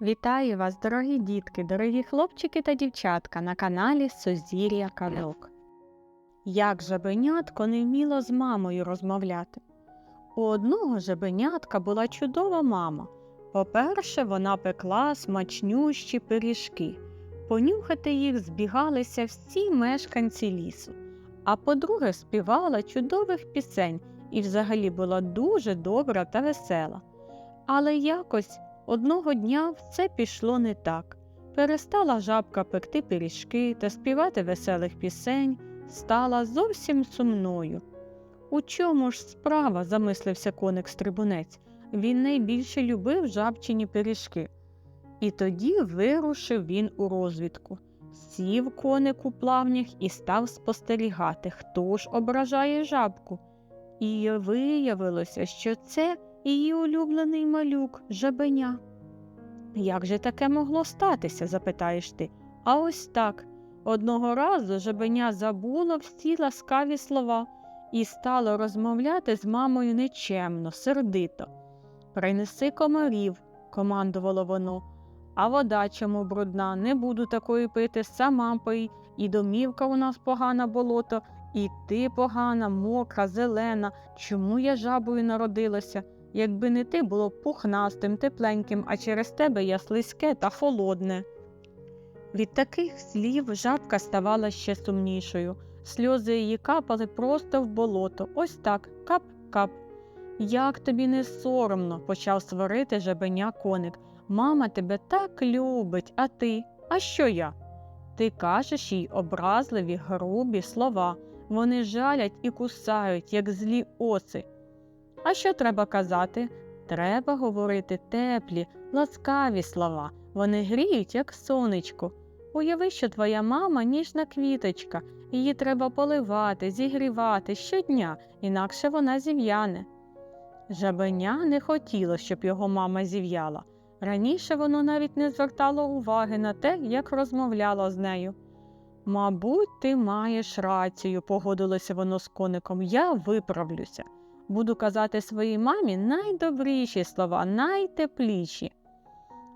Вітаю вас, дорогі дітки, дорогі хлопчики та дівчатка на каналі Сузір'я Казок. Як жабенятко не вміло з мамою розмовляти. У одного жабенятка була чудова мама. По-перше, вона пекла смачнющі пиріжки. Понюхати їх збігалися всі мешканці лісу. А по-друге, співала чудових пісень і взагалі була дуже добра та весела. Але якось Одного дня все пішло не так. Перестала жабка пекти пиріжки та співати веселих пісень, стала зовсім сумною. У чому ж справа? замислився коник стрибунець. Він найбільше любив жабчині пиріжки. І тоді вирушив він у розвідку. Сів коник у плавнях і став спостерігати, хто ж ображає жабку. І виявилося, що це її улюблений малюк жабеня. Як же таке могло статися? запитаєш ти. А ось так. Одного разу жабеня забуло всі ласкаві слова і стало розмовляти з мамою нечемно, сердито. Принеси комарів, командувало воно, а вода чому брудна, не буду такої пити, сама пий, і домівка у нас погана болото, і ти погана, мокра, зелена. Чому я жабою народилася? Якби не ти було б пухнастим, тепленьким, а через тебе я слизьке та холодне. Від таких слів жабка ставала ще сумнішою. Сльози її капали просто в болото. Ось так, кап-кап. Як тобі не соромно, почав сварити жабеня коник. Мама тебе так любить, а ти? А що я? Ти кажеш їй образливі, грубі слова. Вони жалять і кусають, як злі оси. А що треба казати? Треба говорити теплі, ласкаві слова. Вони гріють, як сонечко. Уяви, що твоя мама ніжна квіточка, її треба поливати, зігрівати щодня, інакше вона зів'яне. Жабеня не хотіло, щоб його мама зів'яла. Раніше воно навіть не звертало уваги на те, як розмовляло з нею. Мабуть, ти маєш рацію, погодилося воно з коником, я виправлюся. Буду казати своїй мамі найдобріші слова, найтепліші.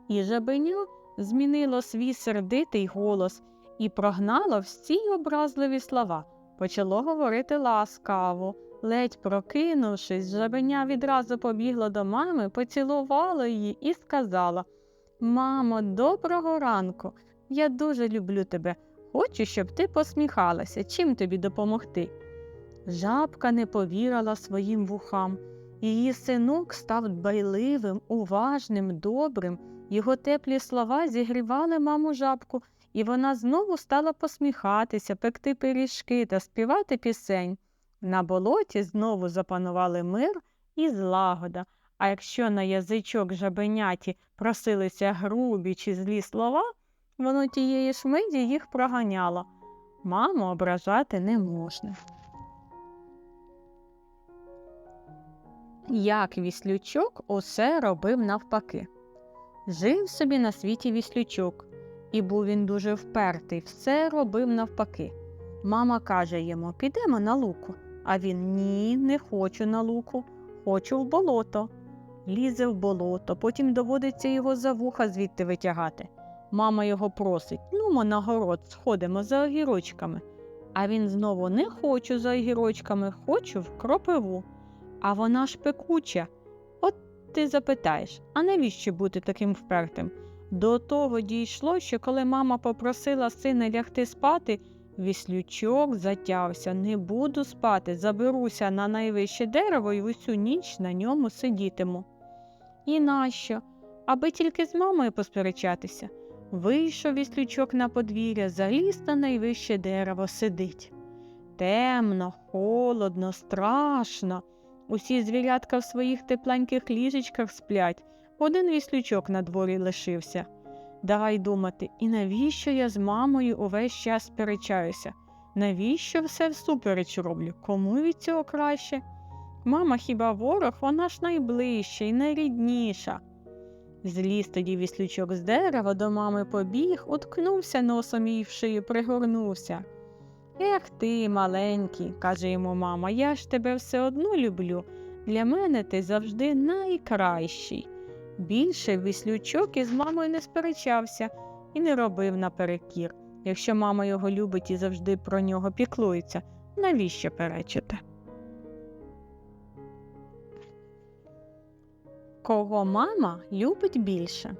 І жабеню змінило свій сердитий голос і прогнало всі образливі слова, почало говорити ласкаво. Ледь прокинувшись, жабеня відразу побігла до мами, поцілувала її і сказала Мамо, доброго ранку. Я дуже люблю тебе. Хочу, щоб ти посміхалася. Чим тобі допомогти? Жабка не повірила своїм вухам. Її синок став дбайливим, уважним, добрим. Його теплі слова зігрівали маму жабку, і вона знову стала посміхатися, пекти пиріжки та співати пісень. На болоті знову запанували мир і злагода, а якщо на язичок жабеняті просилися грубі чи злі слова, воно тієї ж миді їх проганяло. Маму ображати не можна. Як віслючок усе робив навпаки. Жив собі на світі віслючок, і був він дуже впертий, все робив навпаки. Мама каже йому підемо на луку, а він ні, не хочу на луку, хочу в болото. Лізе в болото, потім доводиться його за вуха звідти витягати. Мама його просить ну, на город, сходимо за огірочками. А він знову не хочу за огірочками, хочу в кропиву а вона ж пекуча. От ти запитаєш, а навіщо бути таким впертим? До того дійшло, що коли мама попросила сина лягти спати, віслючок затявся не буду спати, заберуся на найвище дерево і усю ніч на ньому сидітиму. І нащо? Аби тільки з мамою посперечатися. Вийшов віслючок на подвір'я, заліз на найвище дерево сидить. Темно, холодно, страшно. Усі звірятка в своїх тепленьких ліжечках сплять, один віслючок на дворі лишився. Давай думати, і навіщо я з мамою увесь час сперечаюся? Навіщо все всупереч роблю? Кому від цього краще? Мама хіба ворог, вона ж найближча і найрідніша. Зліз тоді віслючок з дерева до мами побіг, уткнувся носом їй в шию, пригорнувся. Ех ти, маленький, каже йому мама, я ж тебе все одно люблю. Для мене ти завжди найкращий. Більше віслючок із мамою не сперечався і не робив наперекір. Якщо мама його любить і завжди про нього піклується, навіщо перечити? Кого мама любить більше?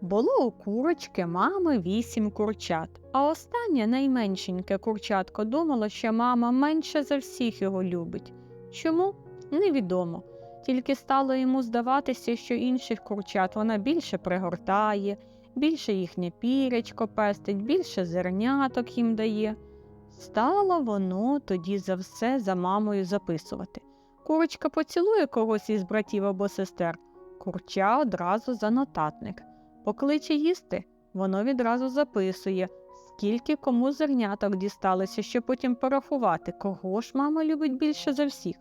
Було у курочки мами вісім курчат, а останнє найменшеньке курчатко думало, що мама менше за всіх його любить. Чому? Невідомо. Тільки стало йому здаватися, що інших курчат вона більше пригортає, більше їхнє пірячко пестить, більше зерняток їм дає. Стало воно тоді за все за мамою записувати. Курочка поцілує когось із братів або сестер, курча одразу за нотатник. Покличе їсти, воно відразу записує, скільки кому зерняток дісталося, щоб потім порахувати, кого ж мама любить більше за всіх.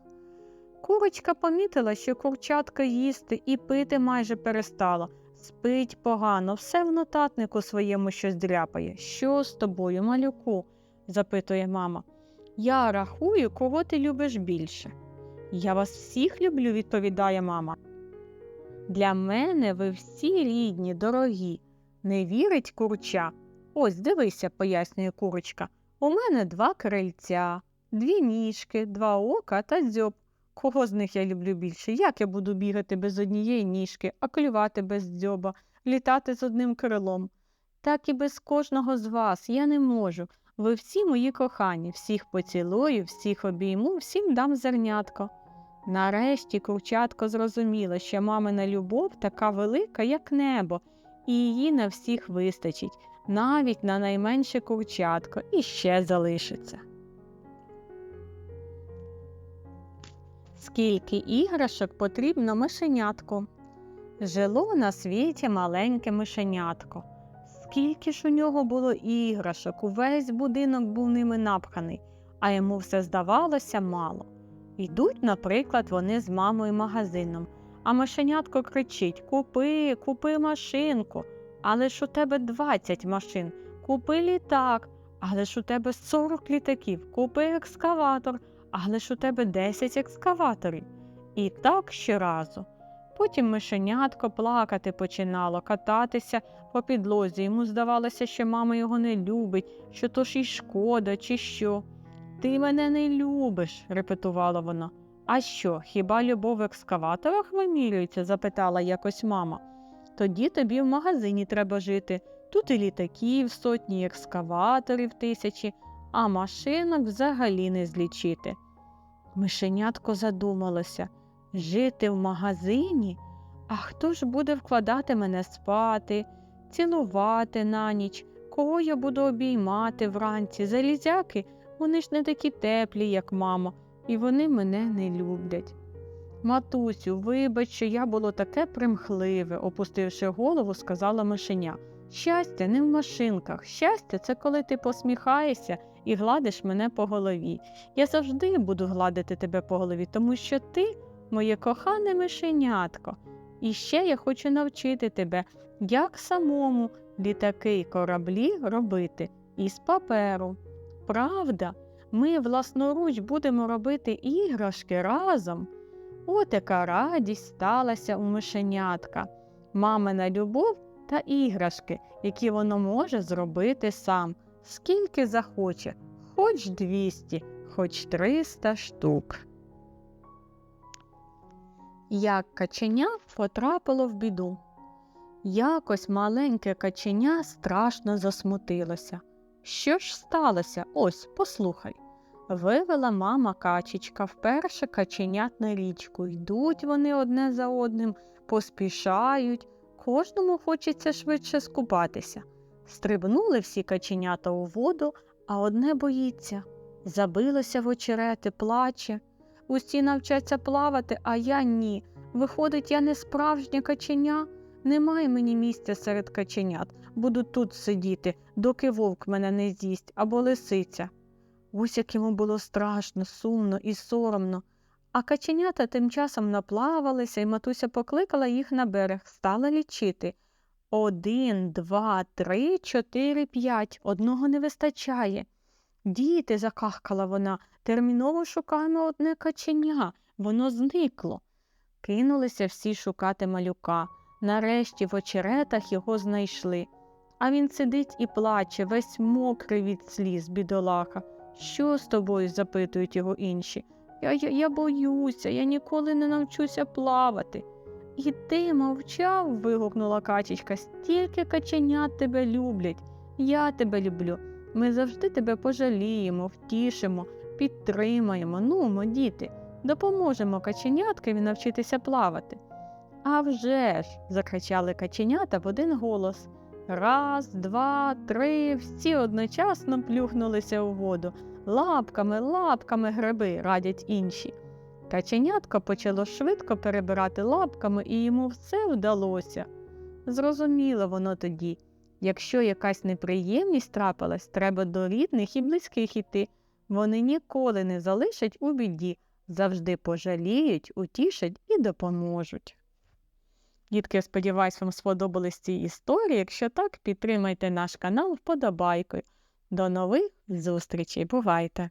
Курочка помітила, що курчатка їсти і пити майже перестала. Спить погано, все в нотатнику своєму щось дряпає. Що з тобою, малюку? запитує мама. Я рахую, кого ти любиш більше. Я вас всіх люблю, відповідає мама. Для мене ви всі рідні, дорогі. Не вірить курча. Ось дивися, пояснює курочка. У мене два крильця, дві ніжки, два ока та дзьоб. Кого з них я люблю більше? Як я буду бігати без однієї ніжки, а клювати без дзьоба, літати з одним крилом? Так і без кожного з вас я не можу. Ви всі мої кохані, всіх поцілую, всіх обійму, всім дам зернятко. Нарешті курчатко зрозуміло, що мамина любов така велика, як небо, і її на всіх вистачить, навіть на найменше курчатко, і ще залишиться. Скільки іграшок потрібно мишенятку? Жило на світі маленьке мишенятко. Скільки ж у нього було іграшок, увесь будинок був ними напханий, а йому все здавалося мало. Йдуть, наприклад, вони з мамою магазином, а мишенятко кричить Купи, купи машинку, але ж у тебе 20 машин, купи літак, але ж у тебе 40 літаків, купи екскаватор, але ж у тебе 10 екскаваторів. І так щоразу. Потім мишенятко плакати починало, кататися по підлозі. Йому здавалося, що мама його не любить, що то ж й шкода, чи що. Ти мене не любиш, репетувала вона. А що, хіба любов в екскаваторах вимірюється? запитала якось мама. Тоді тобі в магазині треба жити. Тут і літаків сотні, екскаваторів тисячі, а машинок взагалі не злічити. Мишенятко задумалося жити в магазині? А хто ж буде вкладати мене спати, цілувати на ніч, кого я буду обіймати вранці, залізяки? Вони ж не такі теплі, як мама, і вони мене не люблять. Матусю, вибач, що я було таке примхливе, опустивши голову, сказала мишеня. Щастя не в машинках. Щастя це коли ти посміхаєшся і гладиш мене по голові. Я завжди буду гладити тебе по голові, тому що ти моє кохане мишенятко. І ще я хочу навчити тебе, як самому літаки й кораблі робити із паперу. Правда, ми власноруч будемо робити іграшки разом. От яка радість сталася у мишенятка, мамина любов та іграшки, які воно може зробити сам, скільки захоче, хоч 200, хоч 300 штук. Як каченя потрапило в біду. Якось маленьке каченя страшно засмутилося. Що ж сталося? Ось, послухай. Вивела мама качечка вперше каченят на річку. Йдуть вони одне за одним, поспішають, кожному хочеться швидше скупатися. Стрибнули всі каченята у воду, а одне боїться. Забилося в очерети, плаче. Усі навчаться плавати, а я ні. Виходить, я не справжнє каченя. Немає мені місця серед каченят. Буду тут сидіти, доки вовк мене не з'їсть або лисиця. Ось як йому було страшно, сумно і соромно. А каченята тим часом наплавалися, і матуся покликала їх на берег, стала лічити. Один, два, три, чотири, п'ять. Одного не вистачає. Діти, закахкала вона, терміново шукаємо одне каченя. Воно зникло. Кинулися всі шукати малюка. Нарешті в очеретах його знайшли. А він сидить і плаче, весь мокрий від сліз, бідолаха. Що з тобою? запитують його інші. Я, я, я боюся, я ніколи не навчуся плавати. І ти мовчав. вигукнула качечка. Стільки каченят тебе люблять. Я тебе люблю. Ми завжди тебе пожаліємо, втішимо, підтримаємо. Нумо, діти, допоможемо каченяткові навчитися плавати. «А вже ж!» – закричали каченята в один голос. Раз, два, три, всі одночасно плюхнулися у воду. Лапками, лапками гриби, радять інші. Каченятко почало швидко перебирати лапками, і йому все вдалося. Зрозуміло воно тоді. Якщо якась неприємність трапилась, треба до рідних і близьких іти. Вони ніколи не залишать у біді, завжди пожаліють, утішать і допоможуть. Дітки, сподіваюсь, вам сподобались ці історії. Якщо так, підтримайте наш канал вподобайкою. До нових зустрічей. Бувайте!